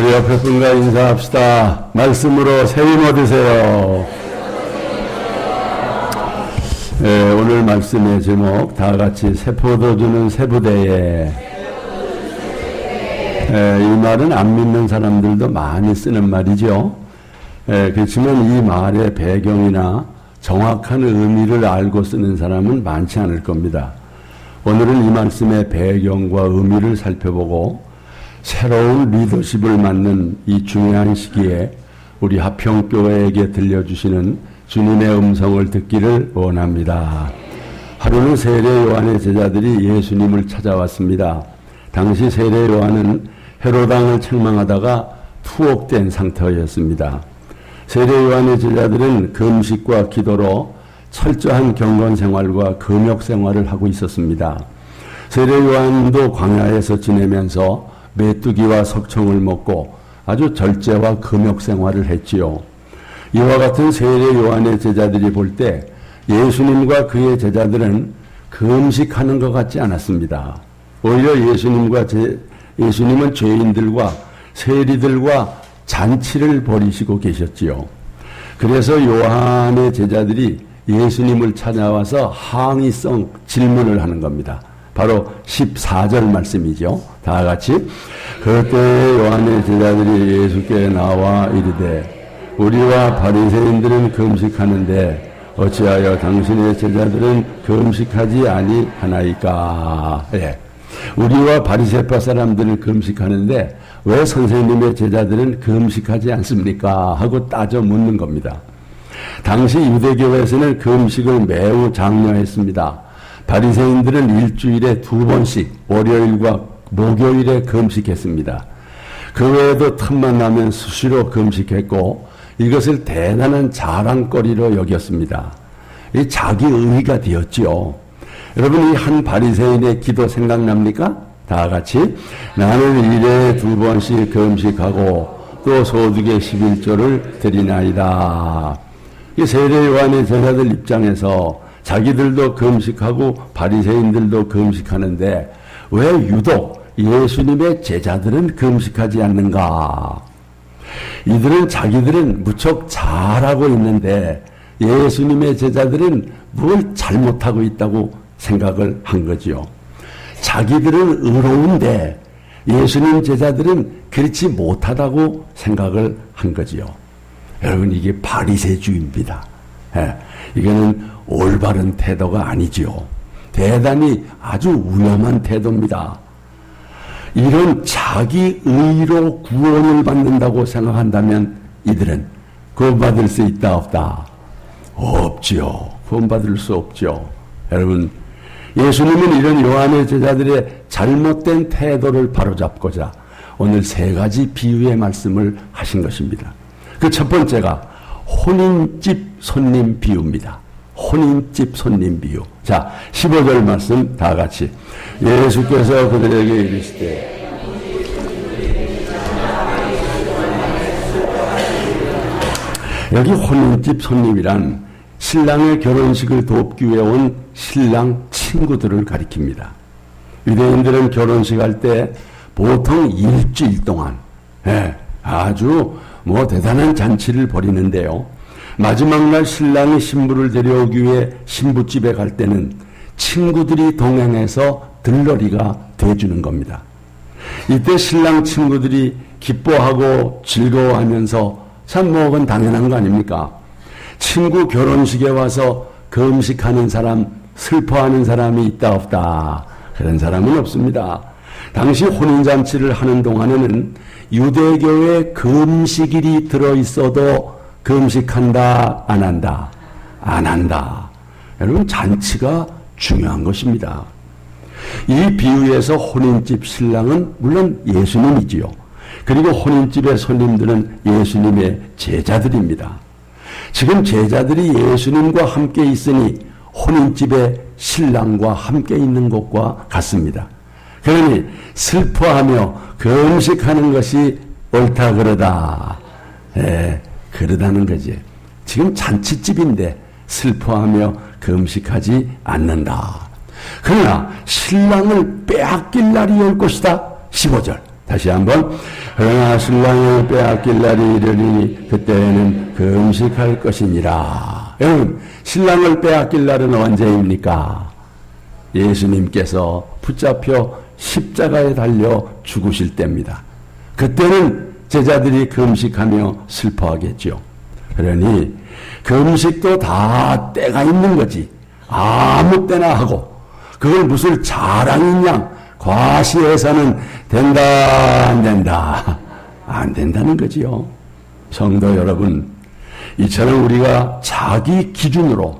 우리 옆에 분과 인사합시다. 말씀으로 세임 얻으세요. 네, 오늘 말씀의 제목 다 같이 세포도 주는 세부대에 네, 이 말은 안 믿는 사람들도 많이 쓰는 말이죠. 네, 그렇지만 이 말의 배경이나 정확한 의미를 알고 쓰는 사람은 많지 않을 겁니다. 오늘은 이 말씀의 배경과 의미를 살펴보고 새로운 리더십을 맡는 이 중요한 시기에 우리 하평교회에게 들려주시는 주님의 음성을 듣기를 원합니다. 하루는 세례 요한의 제자들이 예수님을 찾아왔습니다. 당시 세례 요한은 헤로당을 책망하다가 투옥된 상태였습니다. 세례 요한의 제자들은 금식과 기도로 철저한 경건 생활과 금욕 생활을 하고 있었습니다. 세례 요한도 광야에서 지내면서 메뚜기와 석청을 먹고 아주 절제와 금욕 생활을 했지요. 이와 같은 세례 요한의 제자들이 볼 때 예수님과 그의 제자들은 금식하는 것 같지 않았습니다. 오히려 예수님과 제, 예수님은 죄인들과 세리들과 잔치를 벌이시고 계셨지요. 그래서 요한의 제자들이 예수님을 찾아와서 항의성 질문을 하는 겁니다. 바로 14절 말씀이죠. 다 같이. 그때 요한의 제자들이 예수께 나와 이르되 우리와 바리새인들은 금식하는데 어찌하여 당신의 제자들은 금식하지 아니하나이까? 예. 우리와 바리새파 사람들은 금식하는데 왜 선생님의 제자들은 금식하지 않습니까? 하고 따져 묻는 겁니다. 당시 유대교에서는 금식을 매우 장려했습니다. 바리새인들은 일주일에 두 번씩 월요일과 목요일에 금식했습니다. 그 외에도 틈만 나면 수시로 금식했고 이것을 대단한 자랑거리로 여겼습니다. 이 자기 의가 되었지요. 여러분 이 한 바리새인의 기도 생각납니까? 다 같이 나는 일에 두 번씩 금식하고 또 소득의 11조를 드리나이다. 이 세례 요한의 제자들 입장에서 자기들도 금식하고 바리새인들도 금식하는데 왜 유독 예수님의 제자들은 금식하지 않는가? 이들은 자기들은 무척 잘하고 있는데 예수님의 제자들은 뭘 잘못하고 있다고 생각을 한 거지요. 자기들은 의로운데 예수님 제자들은 그렇지 못하다고 생각을 한 거지요. 여러분 이게 바리새주의입니다. 예, 이거는 올바른 태도가 아니지요. 대단히 아주 위험한 태도입니다. 이런 자기 의로 구원을 받는다고 생각한다면 이들은 구원받을 수 있다 없다? 없지요. 구원받을 수 없죠. 여러분 예수님은 이런 요한의 제자들의 잘못된 태도를 바로잡고자 오늘 세 가지 비유의 말씀을 하신 것입니다. 그 첫 번째가 혼인집 손님 비유입니다. 혼인집 손님 비유. 자, 15절 말씀 다 같이. 예수께서 그들에게 이르시되 여기 혼인집 손님이란 신랑의 결혼식을 돕기 위해 온 신랑 친구들을 가리킵니다. 유대인들은 결혼식 할 때 보통 일주일 동안 예, 아주 뭐 대단한 잔치를 벌이는데요. 마지막 날 신랑이 신부를 데려오기 위해 신부집에 갈 때는 친구들이 동행해서 들러리가 돼주는 겁니다. 이때 신랑 친구들이 기뻐하고 즐거워하면서 참 뭐 그건 당연한 거 아닙니까? 친구 결혼식에 와서 금식하는 사람, 슬퍼하는 사람이 있다 없다. 그런 사람은 없습니다. 당시 혼인잔치를 하는 동안에는 유대교의 금식일이 들어있어도 금식한다, 안 한다? 안 한다. 여러분, 잔치가 중요한 것입니다. 이 비유에서 혼인집 신랑은 물론 예수님이지요. 그리고 혼인집의 손님들은 예수님의 제자들입니다. 지금 제자들이 예수님과 함께 있으니 혼인집에 신랑과 함께 있는 것과 같습니다. 그러니 슬퍼하며 금식하는 것이 옳다 그러다. 예, 그러다는 거지. 지금 잔치집인데 슬퍼하며 금식하지 않는다. 그러나 신랑을 빼앗길 날이 올 것이다. 15절. 다시 한번 그러나 신랑을 빼앗길 날이 이르니 그때에는 금식할 것이니라. 여러분 신랑을 빼앗길 날은 언제입니까? 예수님께서 붙잡혀 십자가에 달려 죽으실 때입니다. 그때는 제자들이 금식하며 슬퍼하겠죠. 그러니 금식도 다 때가 있는 거지. 아무 때나 하고 그걸 무슨 자랑인 양 과시해서는 된다 안 된다 안 된다는 거지요. 성도 여러분 이처럼 우리가 자기 기준으로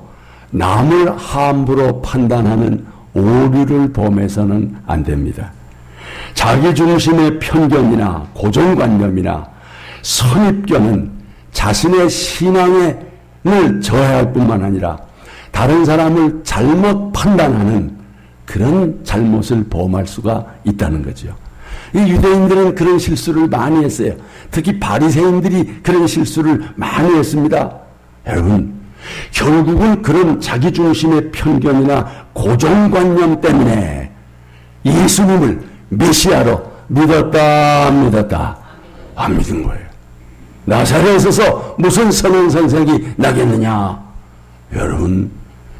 남을 함부로 판단하는 오류를 범해서는 안 됩니다. 자기 중심의 편견이나 고정관념이나 선입견은 자신의 신앙을 저해할 뿐만 아니라 다른 사람을 잘못 판단하는 그런 잘못을 범할 수가 있다는 거죠. 이 유대인들은 그런 실수를 많이 했어요. 특히 바리새인들이 그런 실수를 많이 했습니다. 여러분, 결국은 그런 자기 중심의 편견이나 고정관념 때문에 예수님을 메시아로 믿었다, 믿었다, 안 믿은 거예요. 나사렛에서 무슨 선언 선생이 나겠느냐? 여러분,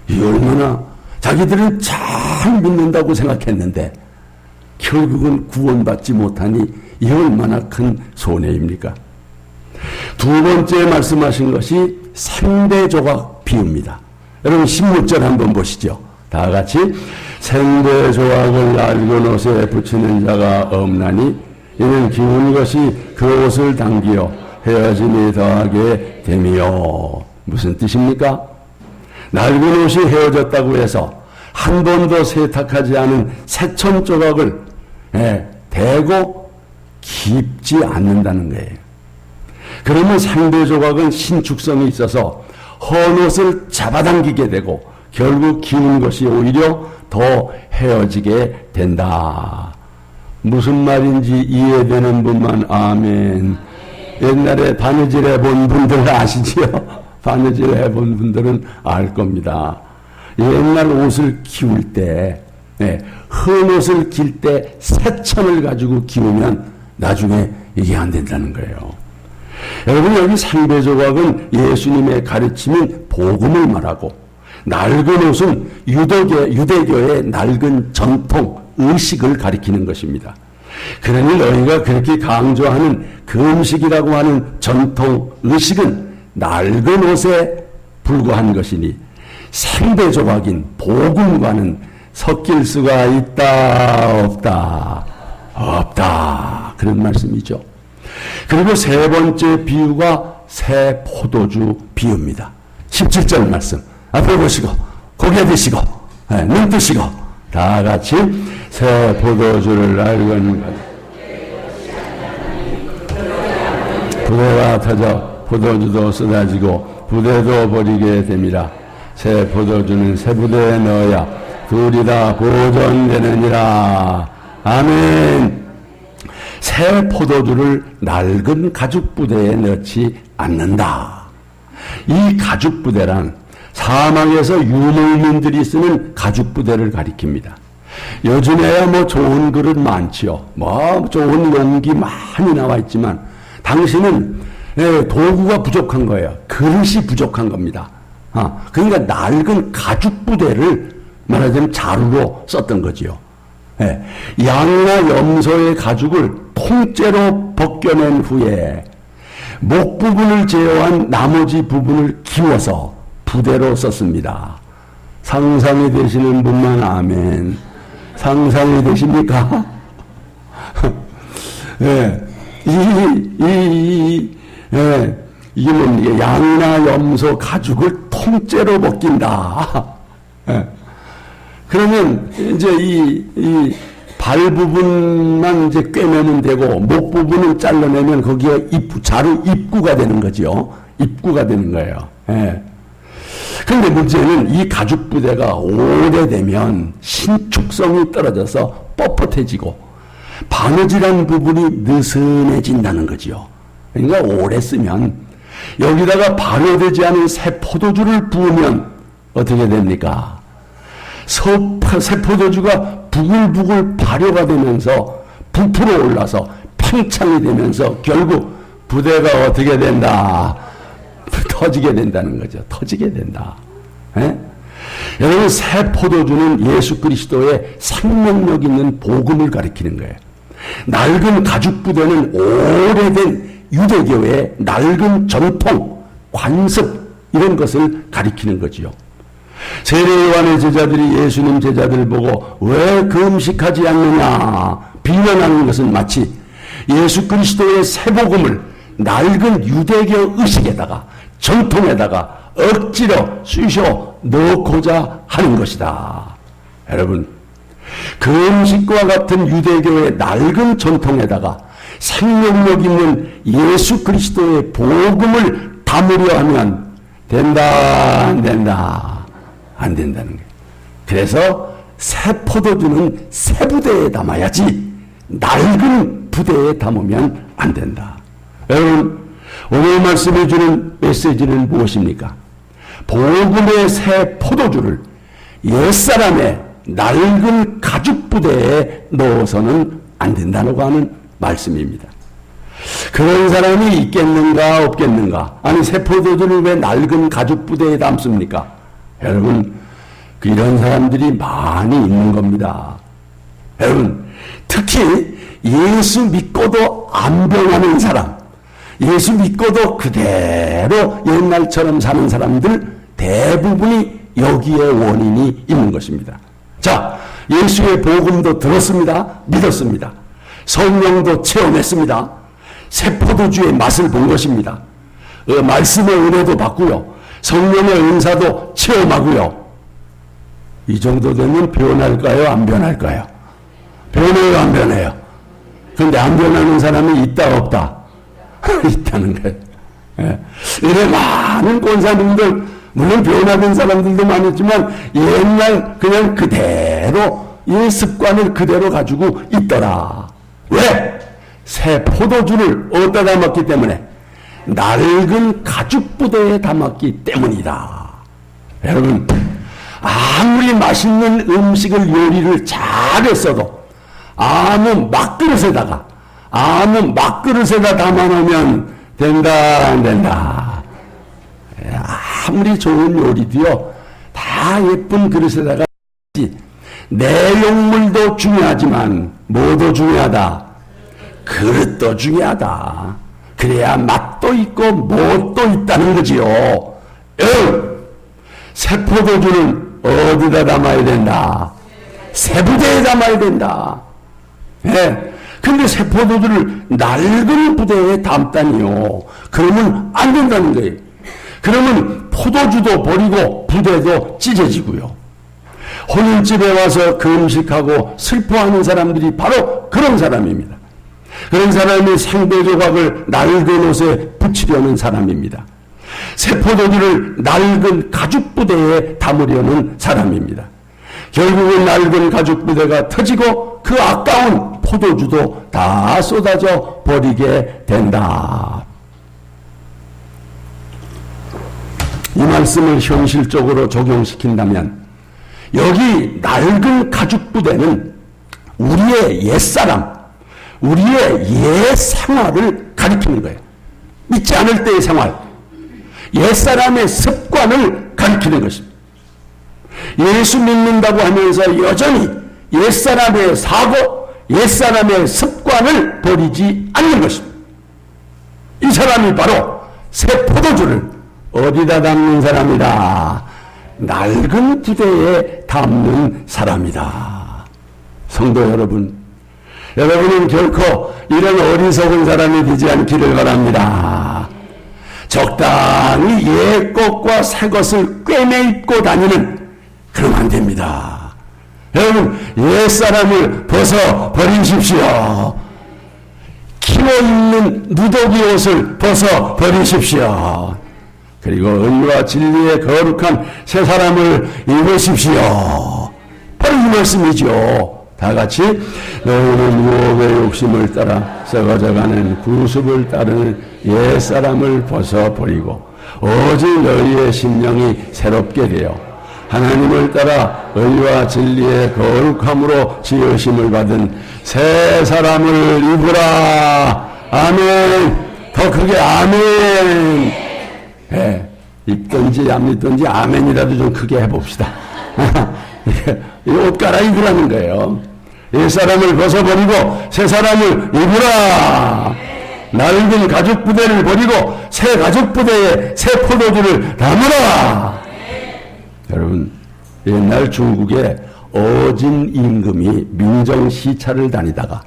이 얼마나 자기들은 잘 믿는다고 생각했는데 결국은 구원받지 못하니 이 얼마나 큰 손해입니까? 두 번째 말씀하신 것이 생대 조각 비유입니다. 여러분 16절 한번 보시죠. 다 같이 생대 조각을 낡은 옷에 붙이는 자가 없나니 이는 기운 것이 그 옷을 당기어 헤어짐이 더하게 됨이요. 무슨 뜻입니까? 낡은 옷이 헤어졌다고 해서 한 번도 세탁하지 않은 새천 조각을 예, 대고 깊지 않는다는 거예요. 그러면 상대 조각은 신축성이 있어서 헌 옷을 잡아당기게 되고 결국 기운 것이 오히려 더 헤어지게 된다. 무슨 말인지 이해되는 분만 아멘. 옛날에 바느질 해본 분들 아시지요? 바느질 해본 분들은 알 겁니다. 옛날 옷을 키울 때, 네, 헌옷을 길 때 새천을 가지고 키우면 나중에 이게 안 된다는 거예요. 여러분 여기 상배 조각은 예수님의 가르침인 복음을 말하고 낡은 옷은 유대교, 유대교의 낡은 전통 의식을 가리키는 것입니다. 그러니 너희가 그렇게 강조하는 금식이라고 하는 전통 의식은 낡은 옷에 불과한 것이니 상대 조각인 복음과는 섞일 수가 있다 없다 없다 그런 말씀이죠. 그리고 세 번째 비유가 새 포도주 비유입니다. 17절 말씀. 앞에 보시고, 고개 드시고, 네, 눈 뜨시고, 다 같이 새 포도주를 알건 부대가 터져 포도주도 쏟아지고 부대도 버리게 됩니다. 새 포도주는 새 부대에 넣어야 둘이 다 보존되느니라. 아멘. 새 포도주를 낡은 가죽 부대에 넣지 않는다. 이 가죽 부대란 사막에서 유목민들이 쓰는 가죽 부대를 가리킵니다. 요즘에야 뭐 좋은 그릇 많지요. 뭐 좋은 용기 많이 나와 있지만 당신은 예, 도구가 부족한 거예요. 그릇이 부족한 겁니다. 아, 그러니까 낡은 가죽 부대를 말하자면 자루로 썼던 거지요. 예, 양이나 염소의 가죽을 통째로 벗겨낸 후에 목 부분을 제어한 나머지 부분을 기워서 부대로 썼습니다. 상상이 되시는 분만 아멘. 상상이 되십니까? 예, 이, 이, 이, 예, 이게 뭡니까? 양이나 염소 가죽을 통째로 벗긴다. 예. 그러면 이제 이, 이 발 부분만 이제 꿰매면 되고 목 부분을 잘라내면 거기에 입구, 자루 입구가 되는 거죠. 입구가 되는 거예요. 예. 그런데 문제는 이 가죽 부대가 오래되면 신축성이 떨어져서 뻣뻣해지고 바느질한 부분이 느슨해진다는 거지요. 그러니까 오래 쓰면 여기다가 발효되지 않은 새 포도주를 부으면 어떻게 됩니까? 세포도주가 부글부글 발효가 되면서 부풀어 올라서 팽창이 되면서 결국 부대가 어떻게 된다? 터지게 된다는 거죠. 터지게 된다. 에? 여러분 새 포도주는 예수 그리스도의 생명력 있는 복음을 가리키는 거예요. 낡은 가죽 부대는 오래된 유대교의 낡은 전통, 관습 이런 것을 가리키는 거지요. 세례요한의 제자들이 예수님 제자들 보고 왜 금식하지 않느냐 비난하는 것은 마치 예수 그리스도의 새 복음을 낡은 유대교 의식에다가 전통에다가 억지로 쑤셔 넣고자 하는 것이다. 여러분 금식과 같은 유대교의 낡은 전통에다가 생명력 있는 예수 그리스도의 복음을 담으려 하면 된다 안 된다 안 된다는 거예요. 그래서 새 포도주는 새 부대에 담아야지 낡은 부대에 담으면 안 된다. 여러분 오늘 말씀해 주는 메시지는 무엇입니까? 복음의 새 포도주를 옛사람의 낡은 가죽 부대에 넣어서는 안 된다고 하는 말씀입니다. 그런 사람이 있겠는가 없겠는가? 아니 새 포도주를 왜 낡은 가죽 부대에 담습니까? 여러분 이런 사람들이 많이 있는 겁니다. 여러분 특히 예수 믿고도 안 변하는 사람, 예수 믿고도 그대로 옛날처럼 사는 사람들 대부분이 여기에 원인이 있는 것입니다. 자, 예수의 복음도 들었습니다. 믿었습니다. 성령도 체험했습니다. 세포도주의 맛을 본 것입니다. 어, 말씀의 은혜도 받고요. 성령의 은사도 체험하고요. 이 정도 되면 변할까요? 안 변할까요? 변해요? 안 변해요? 근데 안 변하는 사람이 있다 없다? 있다는 거예요. 예. 이래 많은 권사님들, 물론 변화된 사람들도 많았지만 옛날 그냥 그대로 이 습관을 그대로 가지고 있더라. 왜? 새 포도주를 어디다 담았기 때문에 낡은 가죽 부대에 담았기 때문이다. 여러분, 아무리 맛있는 음식을 요리를 잘했어도 아무 막그릇에다가 아무 막그릇에다 담아놓으면 된다 안 된다. 아무리 좋은 요리도요 다 예쁜 그릇에다가 내용물도 중요하지만 뭐도 중요하다. 그릇도 중요하다. 그래야 맛도 있고 멋도 있다는 거지요. 응. 세포도주는 어디다 담아야 된다? 세부대에 담아야 된다. 예. 근데 세포도주를 낡은 부대에 담다니요. 그러면 안 된다는 거예요. 그러면 포도주도 버리고 부대도 찢어지고요. 혼인집에 와서 금식하고 슬퍼하는 사람들이 바로 그런 사람입니다. 그런 사람이 상대 조각을 낡은 옷에 붙이려는 사람입니다. 세포도주를 낡은 가죽 부대에 담으려는 사람입니다. 결국은 낡은 가죽 부대가 터지고 그 아까운 포도주도 다 쏟아져 버리게 된다. 이 말씀을 현실적으로 적용시킨다면 여기 낡은 가죽 부대는 우리의 옛사람, 우리의 옛 생활을 가리키는 거예요. 믿지 않을 때의 생활, 옛사람의 습관을 가리키는 것입니다. 예수 믿는다고 하면서 여전히 옛사람의 사고, 옛사람의 습관을 버리지 않는 것입니다. 이 사람이 바로 새 포도주를 어디다 담는 사람이다. 낡은 부대에 담는 사람이다. 성도 여러분, 여러분은 결코 이런 어리석은 사람이 되지 않기를 바랍니다. 적당히 옛 것과 새 것을 꿰매 입고 다니는 그러면 안 됩니다. 여러분, 옛 사람을 벗어 버리십시오. 키워 입는 누더기 옷을 벗어 버리십시오. 그리고 은과 진리의 거룩한 새 사람을 입으십시오. 바로 이 말씀이죠. 다 같이 너희는 유혹의 욕심을 따라 썩어져가는 구습을 따르는 옛사람을 벗어버리고 오직 너희의 심령이 새롭게 되어 하나님을 따라 의와 진리의 거룩함으로 지으심을 받은 새 사람을 입으라. 아멘. 더 크게 아멘. 예. 입든지 안 입든지 아멘이라도 좀 크게 해봅시다. 옷 갈아입으라는 거예요. 옛 사람을 벗어버리고 새 사람을 입으라. 낡은 가죽 부대를 버리고 새 가죽 부대에 새 포도주를 담으라. 여러분 옛날 중국에 어진 임금이 민정 시찰을 다니다가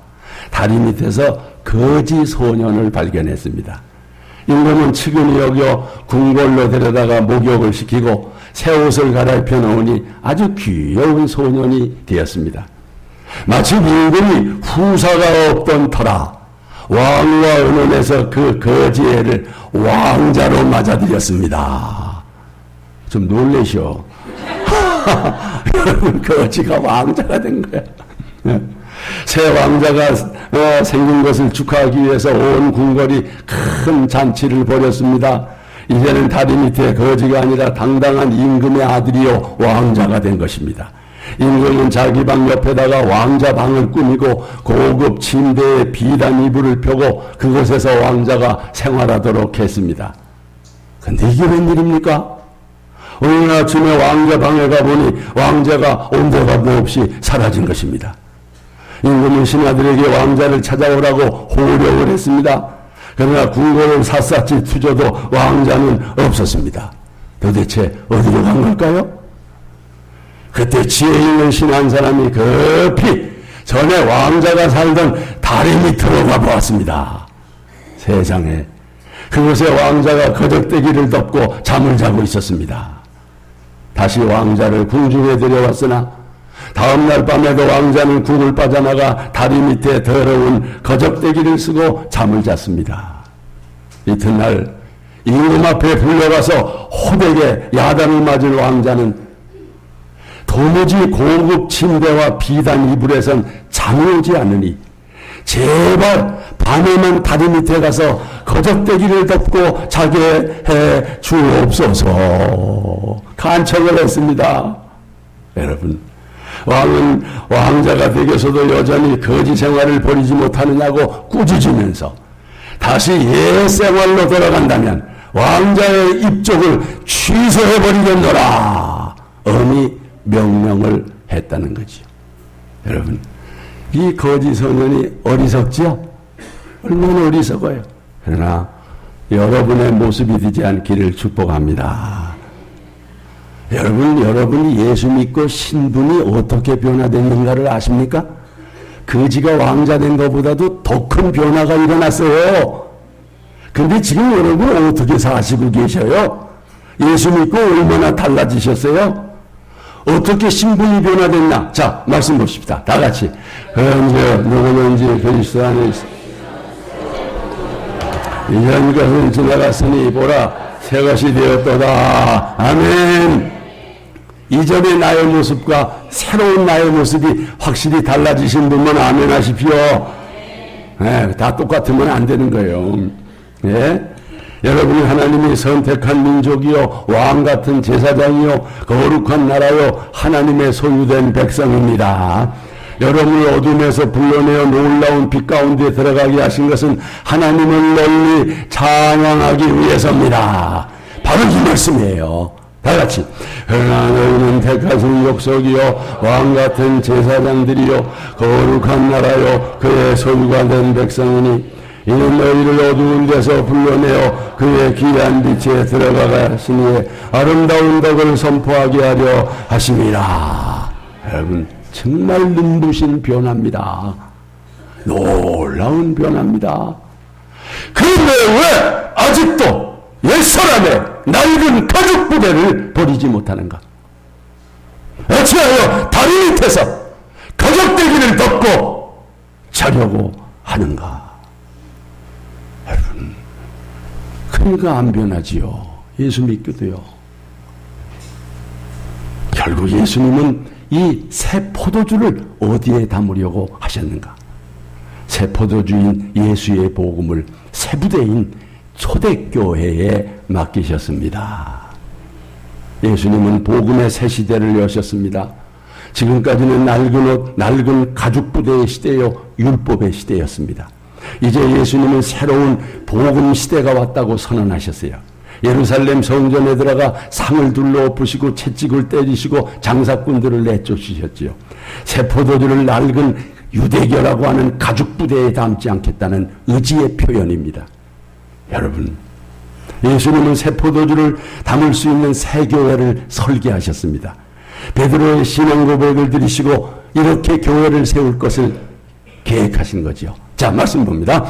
다리 밑에서 거지 소년을 발견했습니다. 임금은 측은히 여겨 궁궐로 데려다가 목욕을 시키고 새 옷을 갈아입혀 놓으니 아주 귀여운 소년이 되었습니다. 마치 임금이 후사가 없던 터라 왕과 의논해서 그 거지애를 왕자로 맞아들였습니다. 좀 놀래 셔. 거지가 왕자가 된 거야. 새 왕자가 어, 생긴 것을 축하하기 위해서 온 궁궐이 큰 잔치를 벌였습니다. 이제는 다리 밑에 거지가 아니라 당당한 임금의 아들이요 왕자가 된 것입니다. 임금은 자기 방 옆에다가 왕자 방을 꾸미고 고급 침대에 비단 이불을 펴고 그곳에서 왕자가 생활하도록 했습니다. 근데 이게 웬일입니까? 어느 아침에 왕자 방에 가보니 왕자가 온데가 없이 사라진 것입니다. 임금은 신하들에게 왕자를 찾아오라고 호령을 했습니다. 그러나 궁궐을 샅샅이 투져도 왕자는 없었습니다. 도대체 어디로 간 걸까요? 그때 지혜 있는 신 한 사람이 급히 전에 왕자가 살던 다리 밑으로 가보았습니다. 세상에 그곳에 왕자가 거적대기를 덮고 잠을 자고 있었습니다. 다시 왕자를 궁중에 데려왔으나 다음날 밤에도 왕자는 궁을 빠져나가 다리 밑에 더러운 거적대기를 쓰고 잠을 잤습니다. 이튿날 임금 앞에 불려가서 호되게 야단을 맞을 왕자는 도무지 고급 침대와 비단 이불에선 잠이 오지 않으니 제발 밤에만 다리 밑에 가서 거적대기를 덮고 자게 해 주옵소서 간청을 했습니다. 여러분 왕은 왕자가 되겠어도 여전히 거지 생활을 버리지 못하느냐고 꾸짖으면서 다시 옛 생활로 돌아간다면 왕자의 입족을 취소해버리겠노라. 엄히 명령을 했다는 거지. 여러분, 이 거지 소년이 어리석죠? 얼마나 어리석어요. 그러나 여러분의 모습이 되지 않기를 축복합니다. 여러분, 여러분이 예수 믿고 신분이 어떻게 변화됐는가를 아십니까? 거지가 왕자 된 것보다도 더 큰 변화가 일어났어요. 근데 지금 여러분 어떻게 사시고 계셔요? 예수 믿고 얼마나 달라지셨어요? 어떻게 신분이 변화됐나? 자, 말씀 봅시다. 다 같이. 현재 누구든지 그리스도 안에 이전 것은 지나갔으니 보라 새 것이 되었도다. 아멘. 이전의 나의 모습과 새로운 나의 모습이 확실히 달라지신 분만 아멘 하십시오. 네, 다 똑같으면 안 되는 거예요. 예? 여러분이 하나님이 선택한 민족이요, 왕 같은 제사장이요, 거룩한 나라요, 하나님의 소유된 백성입니다. 여러분을 어둠에서 불러내어 놀라운 빛 가운데 들어가게 하신 것은 하나님을 널리 찬양하기 위해서입니다. 바로 이 말씀이에요. 다 같이 그러나 너희는 택하신 역속이요 왕 같은 제사장들이요 거룩한 나라요 그의 소유가 된 백성이니 이는 너희를 어두운 데서 불러내어 그의 귀한 빛에 들어가시니 아름다운 덕을 선포하게 하려 하심이라 여러분 정말 눈부신 변화입니다 놀라운 변화입니다 그런데 왜 아직도 옛사람의 낡은 가죽 부대를 버리지 못하는가? 어찌하여 다리 밑에서 가죽대기를 덮고 자려고 하는가? 여러분, 그러니까 안 변하지요. 예수 믿기도요. 결국 예수님은 이 새 포도주를 어디에 담으려고 하셨는가? 새 포도주인 예수의 복음을 새 부대인 초대교회에 맡기셨습니다. 예수님은 복음의 새 시대를 여셨습니다. 지금까지는 낡은 옷, 낡은 가죽 부대의 시대요, 율법의 시대였습니다. 이제 예수님은 새로운 복음 시대가 왔다고 선언하셨어요. 예루살렘 성전에 들어가 상을 둘러 엎으시고 채찍을 때리시고 장사꾼들을 내쫓으셨지요. 새 포도주를 낡은 유대교라고 하는 가죽 부대에 담지 않겠다는 의지의 표현입니다. 여러분, 예수님은 새 포도주를 담을 수 있는 새 교회를 설계하셨습니다. 베드로의 신앙 고백을 들이시고 이렇게 교회를 세울 것을 계획하신 거죠. 자, 말씀 봅니다.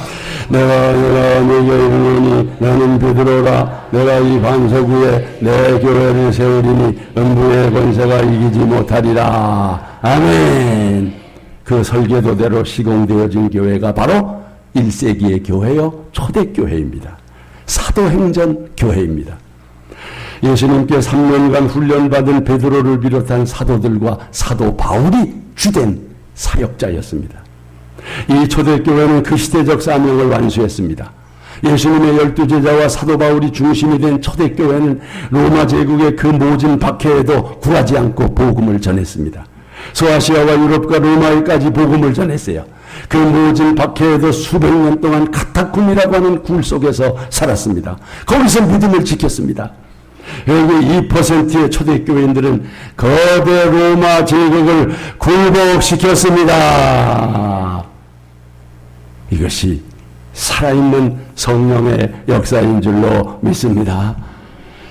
내가, 내가 내게 이르니 나는 베드로라. 내가 이 반석 위에 내 교회를 세우리니 음부의 권세가 이기지 못하리라. 아멘. 그 설계도대로 시공되어진 교회가 바로 1세기의 교회요, 초대교회입니다. 사도행전 교회입니다. 예수님께 3년간 훈련받은 베드로를 비롯한 사도들과 사도 바울이 주된 사역자였습니다. 이 초대교회는 그 시대적 사명을 완수했습니다. 예수님의 열두 제자와 사도 바울이 중심이 된 초대교회는 로마 제국의 그 모진 박해에도 굴하지 않고 복음을 전했습니다. 소아시아와 유럽과 로마에까지 복음을 전했어요. 그 모진 박해에도 수백 년 동안 카타쿰이라고 하는 굴 속에서 살았습니다. 거기서 믿음을 지켰습니다. 여기 2%의 초대교인들은 거대 로마 제국을 굴복시켰습니다. 이것이 살아있는 성령의 역사인 줄로 믿습니다.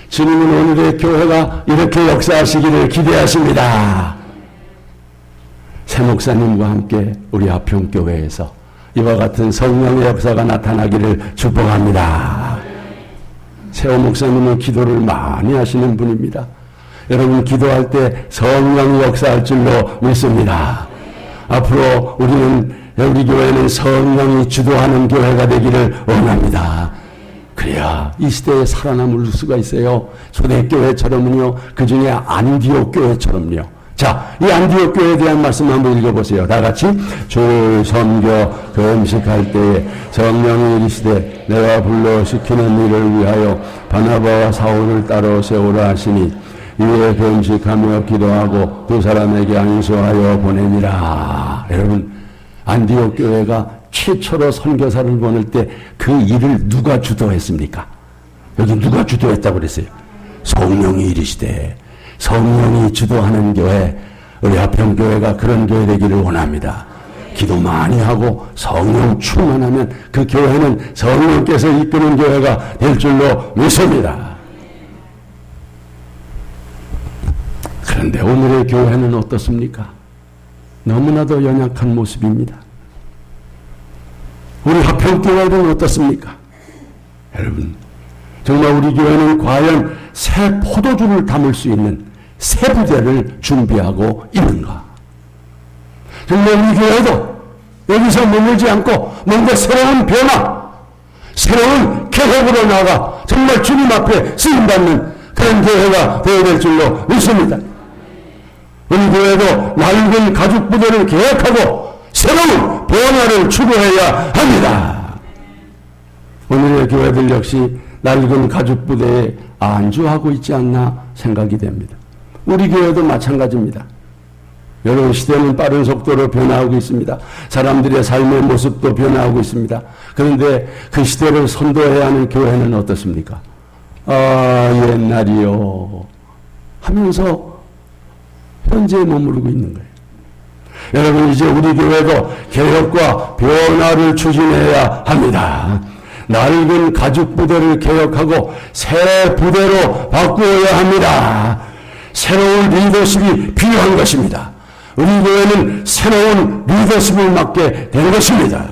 주님은 오늘의 교회가 이렇게 역사하시기를 기대하십니다. 새 목사님과 함께 우리 아평교회에서 이와 같은 성령의 역사가 나타나기를 축복합니다. 세호 목사님은 기도를 많이 하시는 분입니다. 여러분 기도할 때 성령이 역사할 줄로 믿습니다. 앞으로 우리는 우리 교회는 성령이 주도하는 교회가 되기를 원합니다. 그래야 이 시대에 살아남을 수가 있어요. 초대교회처럼요. 그 중에 안디옥 교회처럼요. 자, 이 안디옥 교회에 대한 말씀 한번 읽어보세요. 다 같이 주를 섬겨 금식할 때에 성령이 이르시되 내가 불러 시키는 일을 위하여 바나바와 사울을 따로 세우라 하시니 이에 금식하며 기도하고 두 사람에게 안수하여 보내니라. 여러분 안디옥 교회가 최초로 선교사를 보낼 때 그 일을 누가 주도했습니까? 여기 누가 주도했다고 그랬어요? 성령이 이르시되 성령이 주도하는 교회 우리 합평교회가 그런 교회 되기를 원합니다. 기도 많이 하고 성령 충만하면 그 교회는 성령께서 이끄는 교회가 될 줄로 믿습니다. 그런데 오늘의 교회는 어떻습니까? 너무나도 연약한 모습입니다. 우리 합평교회는 어떻습니까? 여러분, 정말 우리 교회는 과연 새 포도주를 담을 수 있는 새 부대를 준비하고 있는가? 정말 우리 교회도 여기서 머물지 않고 뭔가 새로운 변화, 새로운 개혁으로 나가 정말 주님 앞에 쓰임받는 그런 교회가 되어야 될 줄로 믿습니다. 우리 교회도 낡은 가죽 부대를 계획하고 새로운 변화를 추구해야 합니다. 오늘의 교회들 역시 낡은 가죽 부대에 안주하고 있지 않나 생각이 됩니다. 우리 교회도 마찬가지입니다. 여러분 시대는 빠른 속도로 변화하고 있습니다. 사람들의 삶의 모습도 변화하고 있습니다. 그런데 그 시대를 선도해야 하는 교회는 어떻습니까? 아 옛날이요 하면서 현재에 머무르고 있는 거예요. 여러분 이제 우리 교회도 개혁과 변화를 추진해야 합니다. 낡은 가죽 부대를 개혁하고 새 부대로 바꾸어야 합니다. 새로운 리더십이 필요한 것입니다. 우리 교회는 새로운 리더십을 맡게 된 것입니다.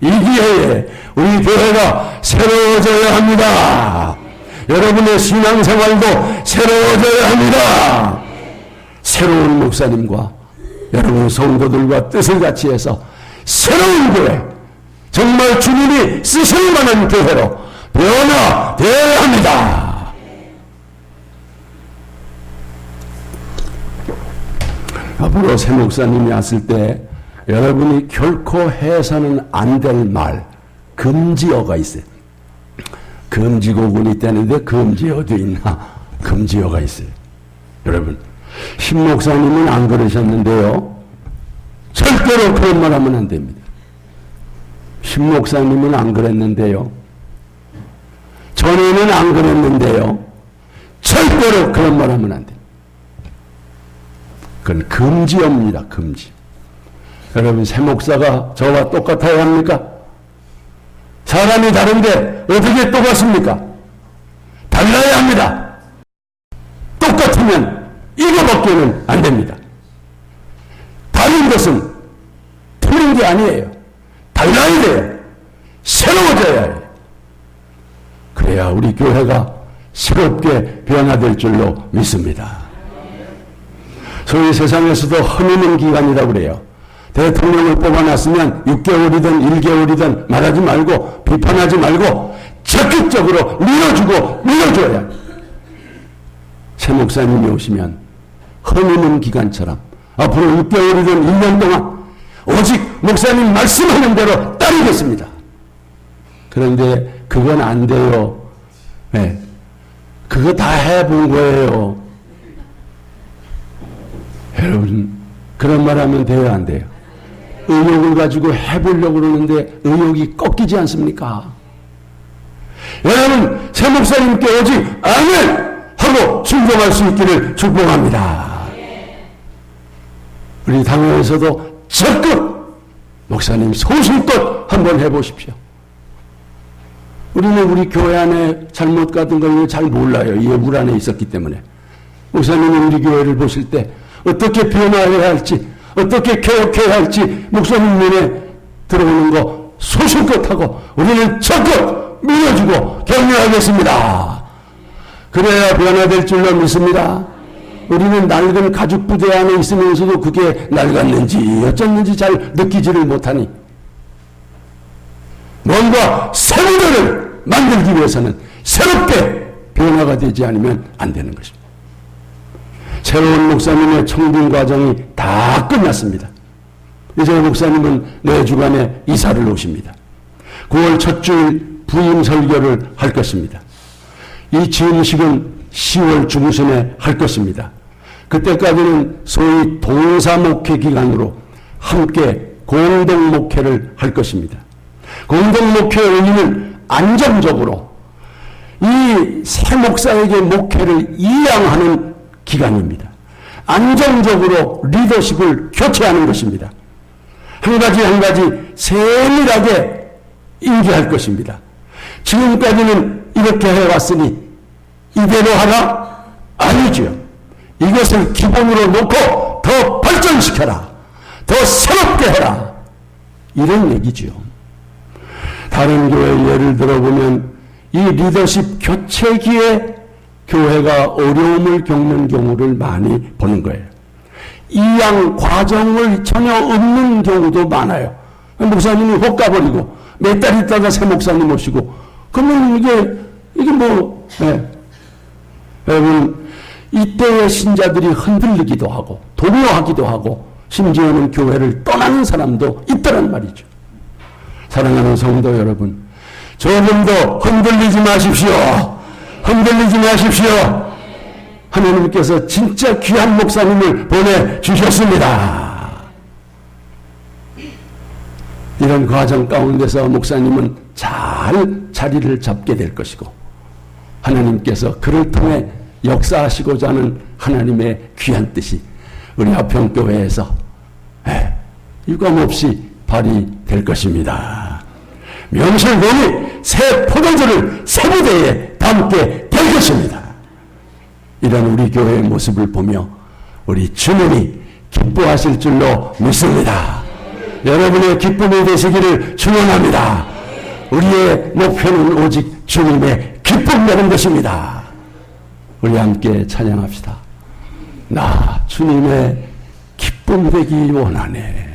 이 기회에 우리 교회가 새로워져야 합니다. 여러분의 신앙생활도 새로워져야 합니다. 새로운 목사님과 여러분 성도들과 뜻을 같이 해서 새로운 교회, 정말 주님이 쓰실 만한 교회로 변화되어야 합니다. 앞으로 새 목사님이 왔을 때 여러분이 결코 해서는 안 될 말, 금지어가 있어요. 금지곡은 있다는데 금지어도 있나? 금지어가 있어요. 여러분, 신 목사님은 안 그러셨는데요. 절대로 그런 말 하면 안 됩니다. 신 목사님은 안 그랬는데요. 전에는 안 그랬는데요. 절대로 그런 말 하면 안 됩니다. 그건 금지입니다. 금지. 여러분 새 목사가 저와 똑같아야 합니까? 사람이 다른데 어떻게 똑같습니까? 달라야 합니다. 똑같으면 이거밖에는 안 됩니다. 다른 것은 틀린 게 아니에요. 달라야 돼요. 새로워져야 해요. 그래야 우리 교회가 새롭게 변화될 줄로 믿습니다. 소위 세상에서도 허미는 기간이라고 그래요. 대통령을 뽑아놨으면 6개월이든 1개월이든 말하지 말고 비판하지 말고 적극적으로 밀어주고 밀어줘야 새 목사님이 오시면 허미는 기간처럼 앞으로 6개월이든 1년 동안 오직 목사님 말씀하는 대로 따르겠습니다. 그런데 그건 안 돼요. 네. 그거 다 해본 거예요. 여러분, 그런 말 하면 돼요, 안 돼요? 의욕을 가지고 해보려고 그러는데 의욕이 꺾이지 않습니까? 여러분, 새 목사님께 오직 아멘! 하고 순종할 수 있기를 축복합니다. 우리 당회에서도 적극 목사님 소신껏 한번 해보십시오. 우리는 우리 교회 안에 잘못 같은 걸 잘 몰라요. 이물 안에 있었기 때문에. 목사님이 우리 교회를 보실 때 어떻게 변화해야 할지, 어떻게 개혁해야 할지 목사님 눈에 들어오는 거 소신껏 하고 우리는 적극 밀어주고 격려하겠습니다. 그래야 변화될 줄로 믿습니다. 우리는 낡은 가죽 부대 안에 있으면서도 그게 낡았는지 어쩌는지 잘 느끼지를 못하니 뭔가 새로를 만들기 위해서는 새롭게 변화가 되지 않으면 안 되는 것입니다. 새로운 목사님의 청빙 과정이 다 끝났습니다. 이제 목사님은 내 주간에 이사를 오십니다. 9월 첫 주일 부임 설교를 할 것입니다. 이 지음식은 10월 중순에 할 것입니다. 그때까지는 소위 동사 목회 기간으로 함께 공동 목회를 할 것입니다. 공동 목회의 의미는 안정적으로 이 새 목사에게 목회를 이양하는 기간입니다. 안정적으로 리더십을 교체하는 것입니다. 한 가지 한 가지 세밀하게 인계할 것입니다. 지금까지는 이렇게 해왔으니 이대로 하라? 아니죠. 이것을 기본으로 놓고 더 발전시켜라. 더 새롭게 해라. 이런 얘기죠. 다른 교회 예를 들어보면 이 리더십 교체기에 교회가 어려움을 겪는 경우를 많이 보는 거예요. 이양 과정을 전혀 없는 경우도 많아요. 목사님이 혹 가버리고 몇 달 있다가 새 목사님 오시고 그러면 이게 이게 뭐 네. 여러분 이때의 신자들이 흔들리기도 하고 동요하기도 하고 심지어는 교회를 떠나는 사람도 있다는 말이죠. 사랑하는 성도 여러분, 조금도 흔들리지 마십시오. 흔들리지 마십시오. 하나님께서 진짜 귀한 목사님을 보내주셨습니다. 이런 과정 가운데서 목사님은 잘 자리를 잡게 될 것이고, 하나님께서 그를 통해 역사하시고자 하는 하나님의 귀한 뜻이 우리 화평교회에서 유감없이 발휘될 것입니다. 명실공히 새 포도주를 새 무대에 담게 될 것입니다. 이런 우리 교회의 모습을 보며 우리 주님이 기뻐하실 줄로 믿습니다. 여러분의 기쁨이 되시기를 축원합니다. 우리의 목표는 오직 주님의 기쁨 되는 것입니다. 우리 함께 찬양합시다. 나 주님의 기쁨 되기 원하네.